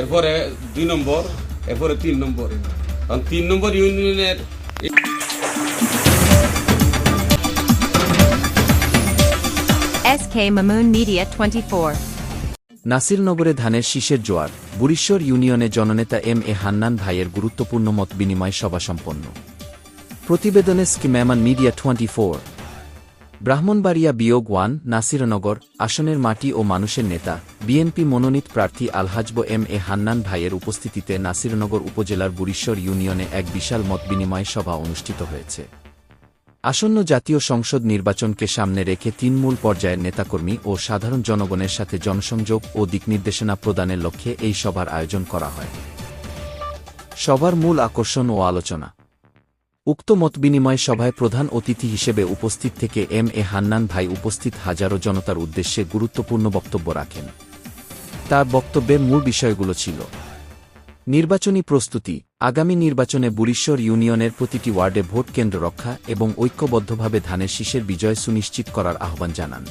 এরপরে দুই নম্বর এরপরে তিন নম্বর। কারণ তিন নম্বর ইউনিয়নের SK Mamoon Media 24. নাসিরনগরে ধানের শীষের জোয়ার বুড়িশ্বর ইউনিয়নে জননেতা এম এ হান্নান ভাইয়ের গুরুত্বপূর্ণ মত বিনিময় সভা সম্পন্ন। প্রতিবেদনে স্কিম্যামান মিডিয়া টোয়েন্টি ফোর। ব্রাহ্মণবাড়িয়া বিয়োগ ওয়ান, নাসিরনগর, আসনের মাটি ও মানুষের নেতা, বিএনপি মনোনীত প্রার্থী আলহাজব এম এ হান্নান ভাইয়ের উপস্থিতিতে নাসিরনগর উপজেলার বুড়িশ্বর ইউনিয়নে এক বিশাল মত বিনিময় সভা অনুষ্ঠিত হয়েছে। আসন্ন জাতীয় সংসদ নির্বাচনকে সামনে রেখে তৃণমূল পর্যায়ের নেতাকর্মী ও সাধারণ জনগণের সাথে জনসংযোগ ও দিকনির্দেশনা প্রদানের লক্ষ্যে এই সভার আয়োজন করা হয়। সভার মূল আকর্ষণ ও আলোচনা। উক্ত মতবিনিময় সভায় প্রধান অতিথি হিসেবে উপস্থিত থেকে এম এ হান্নান ভাই উপস্থিত হাজারো জনতার উদ্দেশ্যে গুরুত্বপূর্ণ বক্তব্য রাখেন। তার বক্তব্যের মূল বিষয়গুলো ছিল। নির্বাচনী প্রস্তুতি, আগামী নির্বাচনে বুড়িশ্বর ইউনিয়নের প্রতিটি ওয়ার্ডে ভোট কেন্দ্র রক্ষা এবং ঐক্যবদ্ধভাবে ধানের শীষের বিজয় সুনিশ্চিত করার আহ্বান জানান।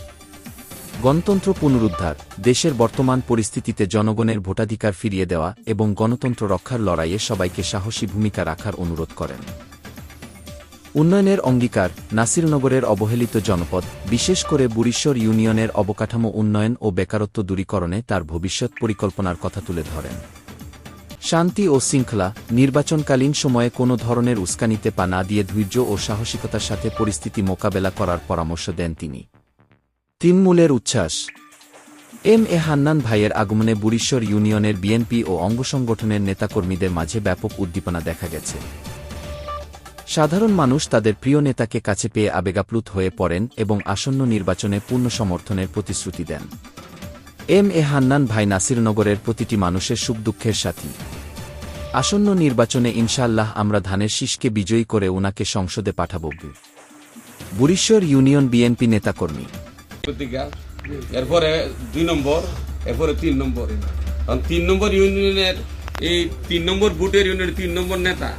গণতন্ত্র পুনরুদ্ধার, দেশের বর্তমান পরিস্থিতিতে জনগণের ভোটাধিকার ফিরিয়ে দেওয়া এবং গণতন্ত্র রক্ষার লড়াইয়ে সবাইকে সাহসী ভূমিকা রাখার অনুরোধ করেন। উন্নয়নের অঙ্গীকার নাসিরনগরের অবহেলিত জনপদ, বিশেষ করে বুড়িশ্বর ইউনিয়নের অবকাঠামো উন্নয়ন ও বেকারত্ব দূরীকরণে তার ভবিষ্যৎ পরিকল্পনার কথা তুলে ধরেন। শান্তি ও শৃঙ্খলা নির্বাচনকালীন সময়ে কোনো ধরনের উস্কানিতে পা না দিয়ে ধৈর্য ও সাহসিকতার সাথে পরিস্থিতি মোকাবেলা করার পরামর্শ দেন তিনি। তৃণমূলের উচ্ছ্বাস। এম এ হান্নান ভাইয়ের আগমনে বুড়িশ্বর ইউনিয়নের বিএনপি ও অঙ্গসংগঠনের নেতাকর্মীদের মাঝে ব্যাপক উদ্দীপনা দেখা গেছে। সাধারণ মানুষ তাদের প্রিয় নেতাকে কাছে পেয়ে আবেগাপ্লুত হয়ে পড়েন এবং আসন্ন নির্বাচনে পূর্ণ সমর্থনের প্রতিশ্রুতি দেন। এম এ হান্নান ভাই নাসিরনগরের প্রতিটি মানুষের সুখ দুঃখের সাথী। আসন্ন নির্বাচনে ইনশাল্লাহ আমরা ধানের শীষকে বিজয়ী করে ওনাকে সংসদে পাঠাব। বুড়িশ্বর ইউনিয়ন বিএনপি নেতাকর্মী। এরপরে দুই নম্বর, এরপরে তিন নম্বর। তিন নম্বর ইউনিয়নের, এই তিন নম্বর বুটের ইউনিয়নের তিন নম্বর নেতা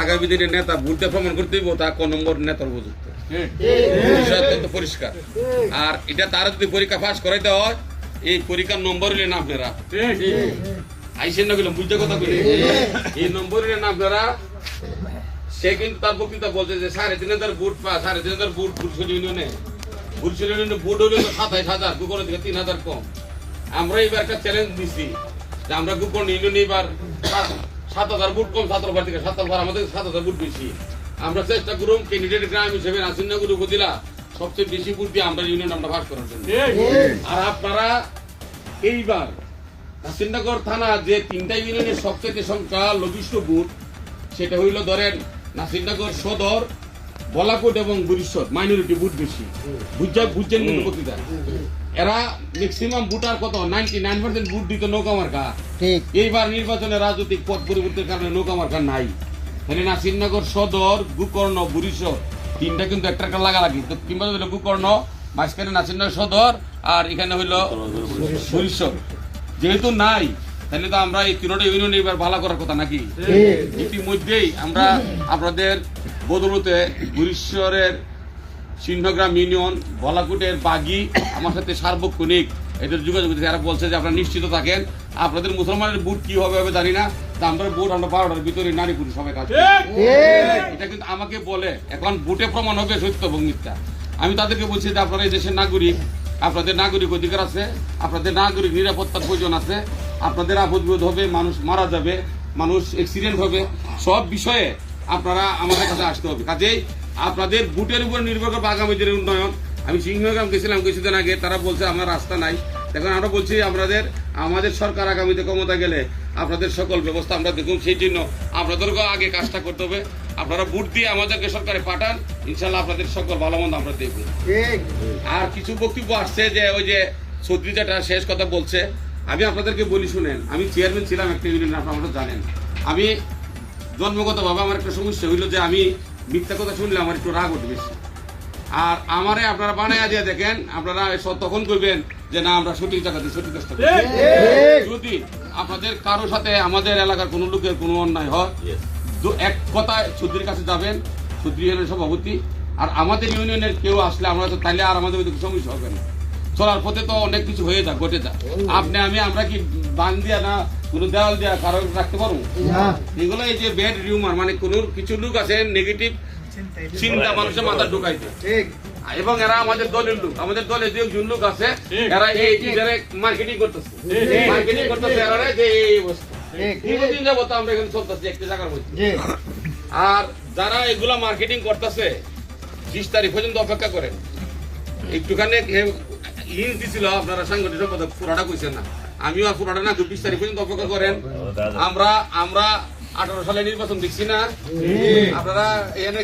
আগামী দিনের নেতা বুটটা প্রমাণ করতে হইব, তা ক নম্বর নেতার উপযুক্ত? অত্যন্ত পরিষ্কার। আর এটা তারা যদি পরীক্ষা পাস করাইতে হয়, এই পরীক্ষার নম্বর হলেন আপনারা। আইসেন না গেলাম বুঝতে কথা বলি এই নম্বর হলেন আপনারা। সে কিন্তু তার বক্তৃতা বলছে যে, সাড়ে তিন হাজার বুট পা, সাড়ে তিন হাজার বুট বুটসল ইউনিয়নে। বুটসল ইউনিয়নে বুট হলে সাতাইশ হাজার গুগলের থেকে তিন হাজার কম। আমরা এবার একটা চ্যালেঞ্জ দিচ্ছি যে আমরা গুগল ইউনিয়নে এবার সাত- হাজার বুট কম ছাত্রবার থেকে সাত হাজার আমাদের সাত হাজার বুট বেশি। আমরা চেষ্টা করুন ক্যান্ডিডেট গ্রাম হিসেবে নাসিরনগর উপজেলা সবচেয়ে বেশি বুট দিয়ে আমরা ইউনিয়ন আমরা ভাগ করার জন্য। আর আপনারা এইবার নাসিরনগর থানা যে তিনটা ইউনিয়নের সবচেয়ে সংখ্যা লঘিষ্ঠ বুট সেটা হইল ধরেন নাসিরনগর সদর বলাকোট এবং বরিশ্বর মাইনরিটি বুট বেশি। বুঝা বুঝছেন কিন্তু বক্তৃতা এরা ম্যাক্সিমাম বুটার কত? নাইনটি নাইন পার্সেন্ট বুট দিত নৌকা মার্কা। এইবার নির্বাচনে রাজনৈতিক পথ পরিবর্তনের কারণে নৌকা মার্কা নাই। তাহলে নাসিরনগর সদর গুকর্ণ বরিশ্বর তিনটা কিন্তু একটা একটা লাগালাগি। তো কিংবা হইল গুকর্ণ মাঝখানে নাসিরনগর সদর আর এখানে হইল বরিশ্বর যেহেতু নাই তাহলে তো আমরা এই তিনটা ইউনিয়ন এবার ভালো করার কথা নাকি? ইতিমধ্যেই আমরা আপনাদের বদলতে গুরিশ্বরের সিংহগ্রাম ইউনিয়ন বলাকুটের বাগি আমার সাথে সার্বক্ষণিক এদের যোগাযোগ করতেছে এরা বলছে যে আপনারা নিশ্চিত থাকেন আপনাদের মুসলমানের বুট কি হবে হবে জানি না তা আমরা বুট আমরা বারোটার ভিতরে নারী পুরুষ সবাই কাজ এটা কিন্তু আমাকে বলে এখন বুটে প্রমাণ হবে সত্য এবং মিথ্যা আমি তাদেরকে বলছি যে আপনারা এই দেশের নাগরিক আপনাদের নাগরিক অধিকার আছে আপনাদের নাগরিক নিরাপত্তার প্রয়োজন আছে আপনাদের আপদ বিপদ হবে মানুষ মারা যাবে মানুষ অ্যাক্সিডেন্ট হবে সব বিষয়ে আপনারা আমাদের কাছে আসতে হবে। কাজেই আপনাদের বুটের উপর নির্ভর করবে আগামী দিনের উন্নয়ন। আমি সিংহগ্রাম গেছিলাম কিছুদিন আগে তারা বলছে আমার রাস্তা নাই। এখন আমরা বলছি আপনাদের আমাদের সরকার আগামীতে ক্ষমতা গেলে আপনাদের সকল ব্যবস্থা আমরা দেখুন সেই জন্য আপনাদেরকেও আগে কাজটা করতে হবে। আপনারা বুট দিয়ে আমাদেরকে সরকারে পাঠান ইনশাল্লাহ আপনাদের সকল ভালো মন্দ আমরা দেখব। আর কিছু বক্তব্য আসছে যে ওই যে সদ্রি যেটা শেষ কথা বলছে। আমি আপনাদেরকে বলি শুনেন আমি চেয়ারম্যান ছিলাম একটা ইউনিয়ন আপনারা জানেন। আমি জন্মগতভাবে আমার একটা সমস্যা হইল যে আমি মিথ্যা কথা শুনলে আমার একটু রাগ উঠবে আর আমারে আপনারা বানাইয়া দিয়ে দেখেন আপনারা এসব তখন করবেন যে না আমরা সঠিক জায়গাতে সঠিক কাজটা যদি আপনাদের কারোর সাথে আমাদের এলাকার কোনো লোকের কোনো অন্যায় হয় দু- এক কথায় সুদ্রির কাছে যাবেন সুদ্রি ইউনিয়নের সভাপতি। আর আমাদের ইউনিয়নের কেউ আসলে আমরা তো তাইলে আর আমাদের ওইদিকে সমস্যা হবে না। চলার পথে তো অনেক কিছু হয়ে যায় ঘটে যায় আপনি আমি আমরা কি বান দিয়া না কোনো দেওয়াল দিয়া কারও রাখতে পারব? এগুলো এই যে ব্যাড রিউমার মানে কোন কিছু লোক আছে নেগেটিভ চিন্তা মানুষের মাথা ঢুকাইতে এবং এরা আমাদের দলের লোক। আমাদের দলে যে একজন লোক আছে এরা এই মার্কেটিং করতেছে। মার্কেটিং করতেছে এরা যে এই অবস্থা। দীর্ঘদিন যাবত আমরা এখানে চলতেছি একটি জায়গার মধ্যে। আর যারা এগুলা মার্কেটিং করতেছে বিশ তারিখ পর্যন্ত অপেক্ষা করেন। একটুখানি লিঙ্ক দিছিল আপনারা সাংগঠনিক সম্পাদক পুরাটা কইছেন না। আমিও পুরাটা না বিশ তারিখ পর্যন্ত অপেক্ষা করেন। আমরা আমরা আঠারো সালে নির্বাচন দেখছি না। আপনারা এখানে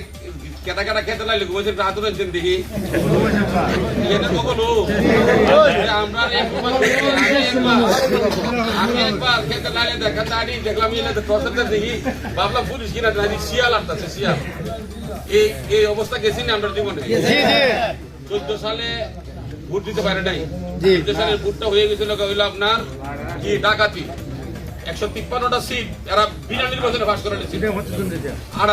কেটা কেটা খেতে লাগলে ঘুমাইছেন রাত রয়েছেন দেখি। এখানে কখনো আমরা আমি একবার খেতে লাগলে দেখা দাঁড়ি দেখলাম এলাকা দেখি। ভাবলাম পুলিশ কিনা দাঁড়ি শিয়াল আসতেছে শিয়াল। এই এই অবস্থা গেছি না আমরা জীবনে? চোদ্দ সালে ভোট দিতে পারে নাই। সালের ভোটটা হয়ে গেছিল হইল আপনার কি ডাকাতি? একশো তিপ্পান্নটা সিট এরা বিনা নির্বাচনে পাশ করে আর